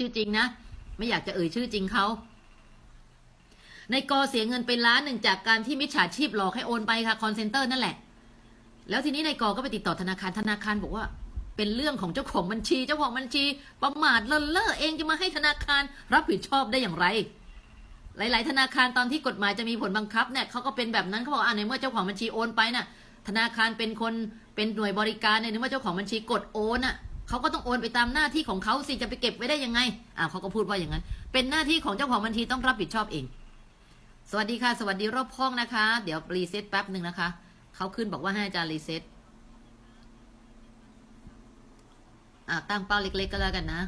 ชื่อจริงนะ ไม่อยากจะเอ่ยชื่อจริงเขาในกอเสียเงินไปล้านหนึ่งจากการที่มิจฉาชีพหลอกให้โอนไปค่ะคอนเซนเตอร์นั่นแหละ แล้วทีนี้ในกอก็ไปติดต่อธนาคารธนาคารบอกว่า เป็นเรื่องของเจ้าของบัญชี เจ้าของบัญชี ประมาทเลินเล่อเองจะมาให้ธนาคารรับผิดชอบได้อย่างไร หลาย ๆ ธนาคารตอนที่กฎหมายจะมีผลบังคับเนี่ยเขาก็เป็นแบบนั้นเขาบอกอ่าในเมื่อเจ้าของบัญชีโอนไปน่ะ ธนาคารเป็นคนเป็นหน่วยบริการเนี่ยในเมื่อเจ้าของบัญชีกดโอนอะ เขาก็ต้องโอนไปตามหน้าที่ของเขาสิจะไปเก็บไว้ได้ยังไงอ่าเขาก็พูดว่าอย่างนั้น เป็นหน้าที่ของเจ้าของบัญชีต้องรับผิดชอบเอง สวัสดีค่ะ สวัสดีรอบห้องนะคะ เดี๋ยวรีเซ็ตแป๊บหนึ่งนะคะเขาขึ้นบอกว่าให้อาจารย์รีเซ็ตอ่าตั้งเป้าเล็ก ๆ ก็แล้วกันนะ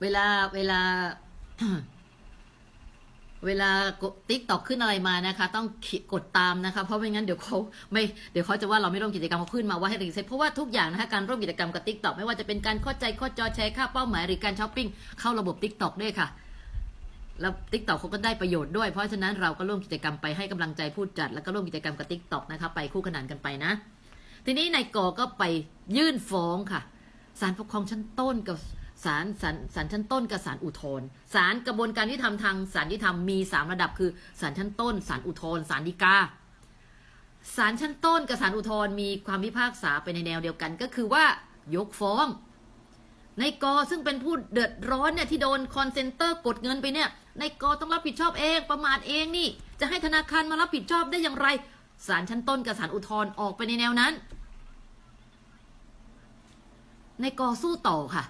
เวลาเวลา เวลาติ๊กตอกขึ้นอะไรมานะคะ ต้องกดตามนะคะ เพราะไม่งั้นเดี๋ยวเขาไม่เดี๋ยวเขาจะว่าเราไม่ร่วมกิจกรรมเขาขึ้นมาว่าให้รีเซ็ตเพราะว่าทุกอย่างนะคะการร่วมกิจกรรมกับติ๊กตอกไม่ว่าจะเป็นการเข้าใจข้อจอแชร์ค่าเป้าหมายหรือการช้อปปิ้งเข้าระบบติ๊กตอกด้วยค่ะ แล้วติ๊กตอกเขาก็ได้ประโยชน์ด้วย เพราะฉะนั้นเราก็ร่วมกิจกรรมไปให้กำลังใจผู้จัด แล้วก็ร่วมกิจกรรมกับติ๊กตอกนะคะไปคู่ขนานกันไปนะ ทีนี้นายกอก็ไปยื่นฟ้องค่ะศาลปกครองชั้นต้นกับ ศาลศาลศาลชั้นต้นกับศาลอุทธรณ์ศาลกระบวนการที่ทำทางศาลที่ทำมีสามระดับคือศาลชั้นต้นศาลอุทธรณ์ศาลฎีกาศาลชั้นต้นกับศาลอุทธรณ์มีความพิพากษาไปในแนวเดียวกันก็คือว่ายกฟ้องนายกอซึ่งเป็นผู้เดือดร้อนเนี่ยที่โดนคอนเซนเตอร์กดเงินไปเนี่ยนายกอต้องรับผิดชอบเองประมาทเองนี่ จะให้ธนาคารมารับผิดชอบได้อย่างไรศาลชั้นต้นกับศาลอุทธรณ์ออกไปในแนวนั้น ในกอสู้ต่อค่ะ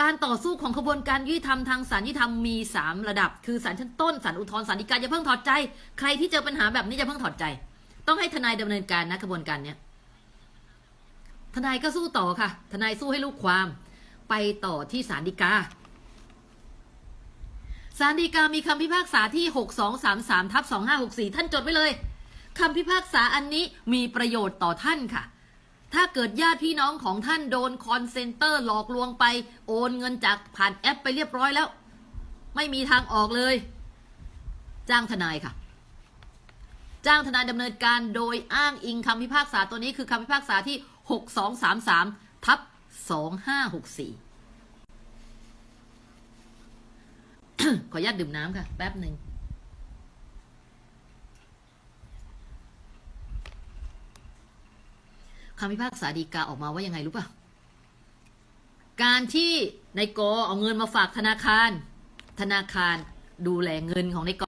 การต่อสู้ของขบวนการยุติธรรมทางศาลยุติธรรมมีสามระดับ คือศาลชั้นต้นศาลอุทธรณ์ศาลฎีกาอย่าเพิ่งถอดใจ ใครที่เจอปัญหาแบบนี้จะเพิ่งถอดใจ ต้องให้ทนายดำเนินการนะขบวนการเนี้ยทนายก็สู้ต่อค่ะ ทนายสู้ให้ลูกความ ไปต่อที่ศาลฎีกาศาลฎีกามีคำพิพากษาที่ 6233ทับ2564 ท่านจดไว้เลยคำพิพากษาอันนี้มีประโยชน์ต่อท่านค่ะ ถ้าเกิดญาติพี่น้องของท่านโดนคอนเซนเตอร์หลอกลวงไป โอนเงินจากผ่านแอปไปเรียบร้อยแล้ว ไม่มีทางออกเลย จ้างทนายค่ะ จ้างทนายดำเนินการโดยอ้างอิงคำพิพากษาตัวนี้คือคำพิพากษาที่ 6233ทับ2564 ขออนุญาตดื่มน้ำค่ะ แป๊บหนึ่งำพิพากษาดีกาออกมาว่ายังไงรู้ป่ะ การที่นายกอเอาเงินมาฝากธนาคาร ธนาคารดูแลเงินของนายก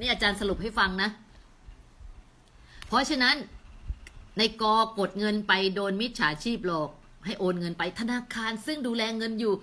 นี่อาจารย์สรุปให้ฟังนะ เพราะฉะนั้นนายกกดเงินไปโดนมิจฉาชีพหลอก ให้โอนเงินไปธนาคารซึ่งดูแลเงินอยู่